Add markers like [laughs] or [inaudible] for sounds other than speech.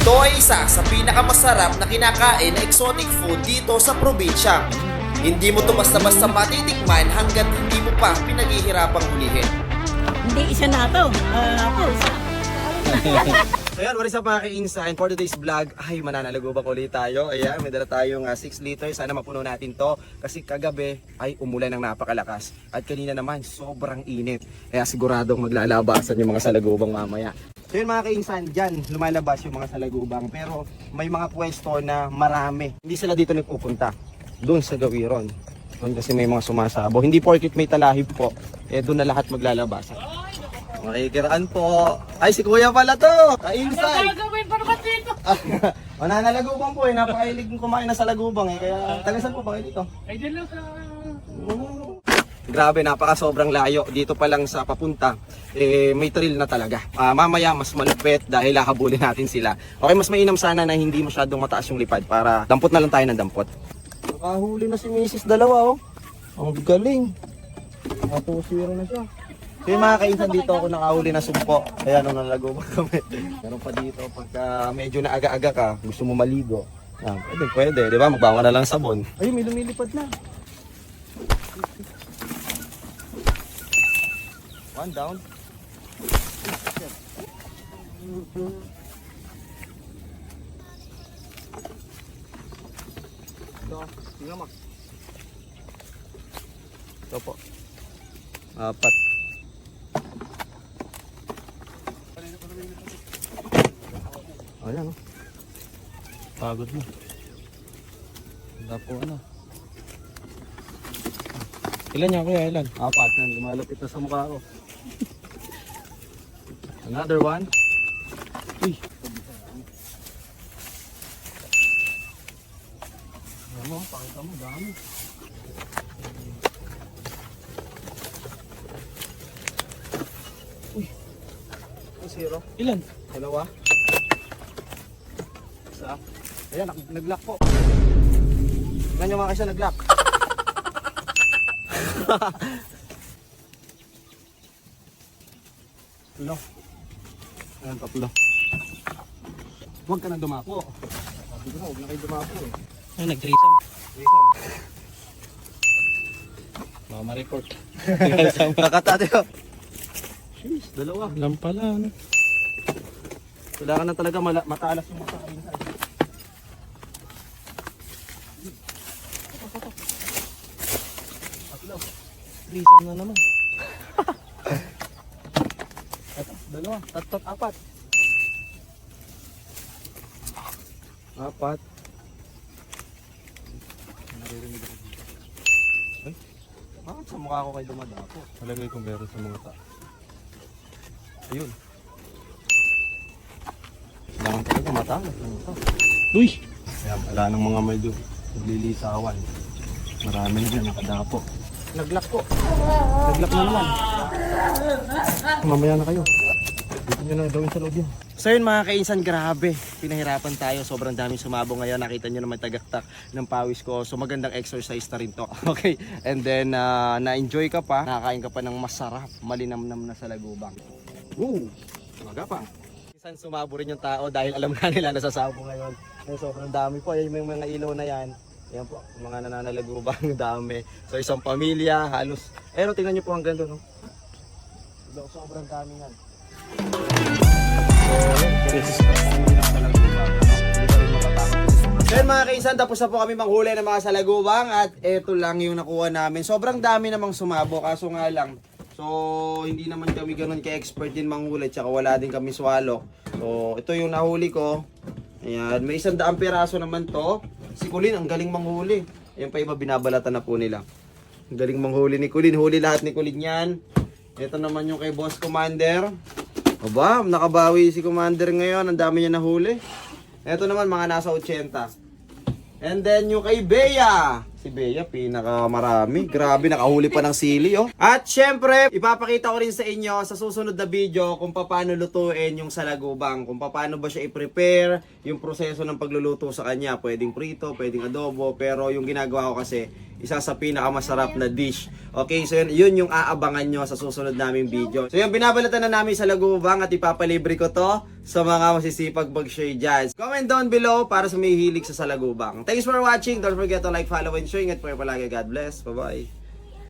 Ito ay isa sa pinakamasarap na kinakain na exotic food dito sa probinsya. Hindi mo to basta-basta matitikman hanggat hindi mo pa pinaghihirapang hulihin. Hindi, isa na to. Ah, ako, isa. [laughs] So yan, what is up mga ka-insign? For today's vlog, ay mananalagubak ulit tayo. Ayan, may dala tayong 6 liters. Sana mapuno natin to. Kasi kagabi ay umulan ng napakalakas. At kanina naman, sobrang init. Kaya siguradong maglalabasan yung mga salagubang mamaya. So yun mga ka-insign, dyan lumalabas yung mga salagubang. Pero may mga pwesto na marami. Hindi sila dito nagpupunta. Doon sa gawiron. Doon kasi may mga sumasabo. Hindi porkit may talahib po. Eh doon na lahat maglalabasan. Makikiraan po. Ay, si Kuya pala to. Ka-insign. gagawin pa naman dito? [laughs] Mananalagubang po eh, napakahilig kong kumain na sa lagubang eh. Kaya tagasan po ba kayo dito? Ay, dyan lang sa... Grabe, napaka sobrang layo. Dito pa lang sa papunta, eh, may thrill na talaga. Ah, mamaya, mas malupit dahil hahabulin natin sila. Okay, mas mainam sana na hindi masyadong mataas yung lipad para dampot na lang tayo ng dampot. Nakahuli na si Mrs. Dalawa, oh. Ang galing. Matusiro na siya. So yung mga kainsan dito ako nakahuli na sumpo. Kaya nung nalago mo kami. Meron pa dito pagka medyo na aga-aga ka, gusto mo maligo. Ah, pwede, pwede. Di ba? Magbawa na lang sabon. Ayun, may lumilipad na. One down. Ito, tingnan mo. Ito po. Apat. Ayan o. Pagod mo. Wala po ano. Ilan niya kuya? Ilan? Apat na. Lumalapit na sa mukha ko. Another one. Uy. Ayan mo, pakita mo, dami. Uy. Zero. Ilan? Dalawa. Isa. Ayan, nag- nag-lock po. Nyo mga kasi nag-lock. [laughs] Tatlo. Ayan, tatlo. Huwag ka na dumapo. Sabi ko na, huwag na kayo dumapo eh. Ay, nag-threesome. Jason. Mama report. [laughs] Nakatate ko. Jeez, dalawa. Alam pala, ano? Kailangan na talaga mala- matalas yung mata. Threesome na naman. [laughs] Ito, dalawa, tatlo, apat. Apat. Naririnig ako dito. Ay, bakit sa mukha ko kayo dumadapo? Talagay kong meron sa mga ta. Ayun. Kailangan talaga matalas. Ano to? Uy! Kaya wala nang mga medyo naglilisawan. Marami na dyan nakadapo. Naglock po. Naglock na naman. Mamaya na kayo. Dito nyo na gawin sa loob yan. So yun mga kainsan, grabe. Pinahirapan tayo. Sobrang daming sumabo ngayon. Nakita nyo naman tagaktak ng pawis ko. So magandang exercise na rin to. [laughs] Okay. And then, ah, na-enjoy ka pa. Nakakain ka pa ng masarap. Malinamnam na sa lagubang. Woo! Maga pa. Minsan sumabo rin yung tao dahil alam nga nila nasasabo ngayon. Ay, sobrang dami po. Yung mga ilaw na yan. Ayan po, mga nananalagubang [laughs] dami. So isang pamilya, halos. Pero tingnan nyo po ang ganda, no? Sobrang dami yan. Then mga kaisan, tapos na po kami manghuli ng mga salagubang at eto lang yung nakuha namin. Sobrang dami namang sumabo, kaso nga lang, So, hindi naman kami ganun ka-expert din manghuli, tsaka wala din kami swalo. So, ito yung nahuli ko. Ayan, may isang daang piraso naman to. Si Kulin, ang galing manghuli. Ayan pa iba, binabalatan na po nila. Ang galing manghuli ni Kulin. Huli lahat ni Kulin yan. Ito naman yung kay Boss Commander. Aba, nakabawi si Commander ngayon. Ang dami niya nahuli. Ito naman, mga nasa 80. And then yung kay Bea. Si Bea, pinaka marami. Grabe, nakahuli pa ng sili, oh. At syempre, ipapakita ko rin sa inyo sa susunod na video kung paano lutuin yung salagubang. Kung paano ba siya i-prepare, yung proseso ng pagluluto sa kanya. Pwedeng prito, pwedeng adobo. Pero yung ginagawa ko kasi, isa sa pinakamasarap na dish. Okay, so yun, yun yung aabangan nyo sa susunod naming video. So yun, binabalatan na namin sa Lagubang at ipapalibre ko to sa mga masisipag mag-share dyan. Comment down below para sa may hilig sa Salagubang. Thanks for watching. Don't forget to like, follow, and share. Ingat po kayo palagi. God bless. Bye-bye.